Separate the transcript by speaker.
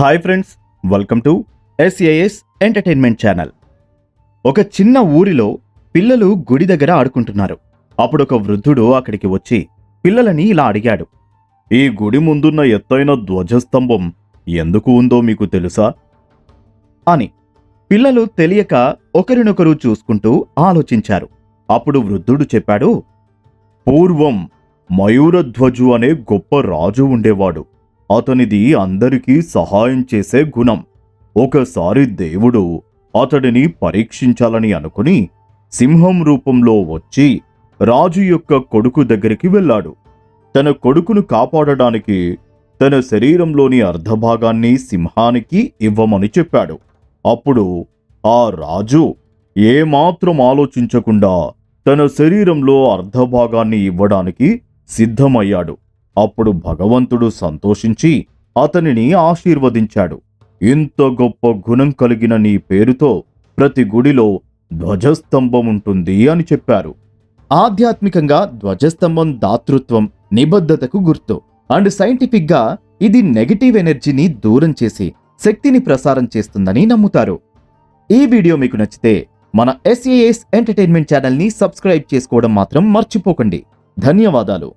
Speaker 1: Hi friends welcome to SAS entertainment channel ఒక చిన్న ఊరిలో పిల్లలు గుడి దగ్గర ఆడుకుంటున్నారు. అప్పుడు ఒక వృద్ధుడు అక్కడికి వచ్చి పిల్లలని ఇలా అడిగాడు. ఈ గుడి ముందున్న ఎత్తైన ధ్వజస్తంభం ఎందుకు ఉందో మీకు తెలుసా? అని. పిల్లలు తెలియక ఒకరినొకరు చూసుకుంటూ ఆలోచించారు. అప్పుడు వృద్ధుడు చెప్పాడు పూర్వం మయూరధ్వజు అనే గొప్ప రాజు ఉండేవాడు. అతనిది అందరికీ సహాయం చేసే గుణం. ఒకసారి దేవుడు అతడిని పరీక్షించాలని అనుకుని సింహం రూపంలో వచ్చి రాజు యొక్క కొడుకు దగ్గరికి వెళ్ళాడు. తన కొడుకును కాపాడడానికి తన శరీరంలోని అర్ధభాగాన్ని సింహానికి ఇవ్వమని చెప్పాడు. అప్పుడు ఆ రాజు ఏమాత్రం ఆలోచించకుండా తన శరీరంలో అర్ధభాగాన్ని ఇవ్వడానికి సిద్ధమయ్యాడు. అప్పుడు భగవంతుడు సంతోషించి అతనిని ఆశీర్వదించాడు. ఇంత గొప్ప గుణం కలిగిన నీ పేరుతో ప్రతి గుడిలో ధ్వజస్తంభం ఉంటుంది అని చెప్పారు. ఆధ్యాత్మికంగా ధ్వజస్తంభం దాతృత్వం నిబద్ధతకు గుర్తు. అండ్ సైంటిఫిక్గా ఇది నెగటివ్ ఎనర్జీని దూరం చేసి శక్తిని ప్రసారం చేస్తుందని నమ్ముతారు. ఈ వీడియో మీకు నచ్చితే మన ఎస్ఏఎస్ ఎంటర్టైన్మెంట్ ఛానల్ని సబ్స్క్రైబ్ చేసుకోవడం మాత్రం మర్చిపోకండి. ధన్యవాదాలు.